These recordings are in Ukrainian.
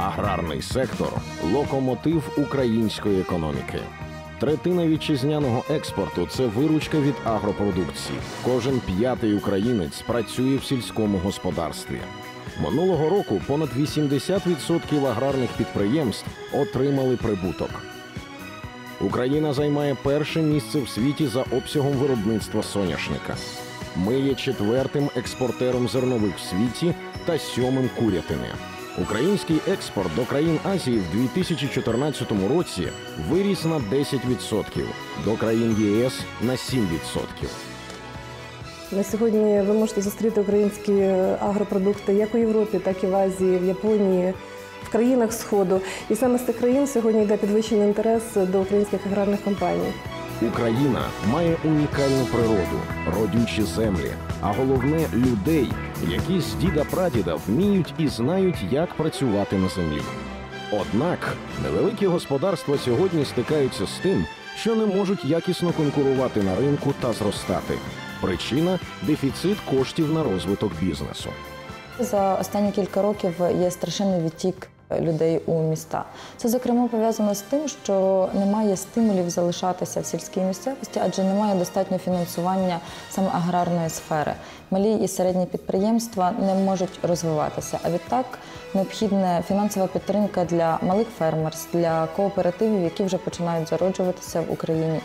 Аграрний сектор локомотив української економіки. Третина вітчизняного експорту це виручка від агропродукції. Кожен п'ятий українець працює в сільському господарстві. Минулого року понад 80% аграрних підприємств отримали прибуток. Україна займає перше місце в світі за обсягом виробництва соняшника. Ми є четвертим експортером зернових в світі та сьомим курятини. Український експорт до країн Азії в 2014 році виріс на 10%, до країн ЄС на 7%. На сьогодні ви можете зустріти українські агропродукти як у Європі, так і в Азії, в Японії, в країнах Сходу. І саме з цих країн сьогодні йде підвищений інтерес до українських аграрних компаній. Україна має унікальну природу, родючі землі, а головне людей, які з діда прадіда вміють і знають, як працювати на землі. Однак невеликі господарства сьогодні стикаються з тим, що не можуть якісно конкурувати на ринку та зростати. Причина дефіцит коштів на розвиток бізнесу. За останні кілька років є страшенний відтік людей у міста. Це зокрема пов'язано з тим, що немає стимулів залишатися в сільській місцевості, адже немає достатньо фінансування саме аграрної сфери. Малі і середні підприємства не можуть розвиватися. А відтак необхідна фінансова підтримка для малих фермерств, для кооперативів, які вже починають зароджуватися в Україні.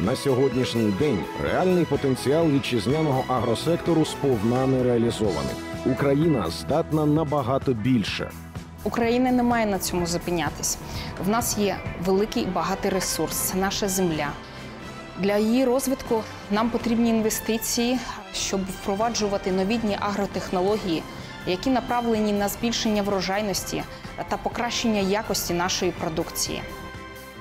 На сьогоднішній день реальний потенціал вітчизняного агросектору сповна не реалізований. Україна здатна набагато більше. Україна не має на цьому зупинятись. В нас є великий багатий ресурс це наша земля. Для її розвитку нам потрібні інвестиції, щоб впроваджувати новітні агротехнології, які направлені на збільшення врожайності та покращення якості нашої продукції.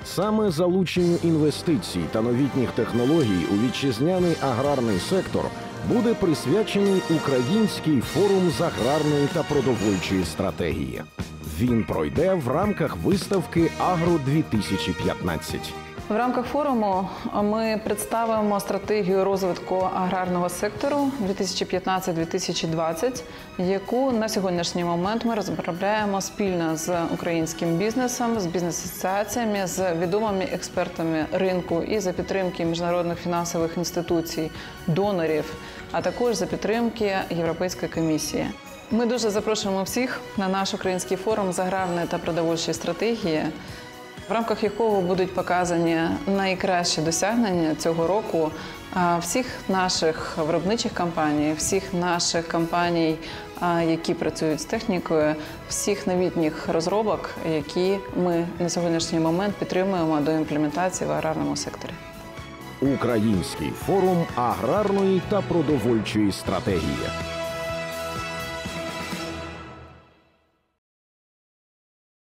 Саме залученню інвестицій та новітніх технологій у вітчизняний аграрний сектор буде присвячений Український форум з аграрної та продовольчої стратегії. Він пройде в рамках виставки Агро 2015 В рамках форуму ми представимо стратегію розвитку аграрного сектору 2015-2020, яку на сьогоднішній момент ми розробляємо спільно з українським бізнесом, з бізнес-асоціаціями, з відомими експертами ринку і за підтримки міжнародних фінансових інституцій, донорів, а також за підтримки Європейської комісії. Ми дуже запрошуємо всіх на наш український форум з та продовольчої стратегії в рамках якого будуть показані найкращі досягнення цього року всіх наших виробничих компаній, всіх наших компаній, які працюють з технікою, всіх новітніх розробок, які ми на сьогоднішній момент підтримуємо до імплементації в аграрному секторі. Український форум аграрної та продовольчої стратегії.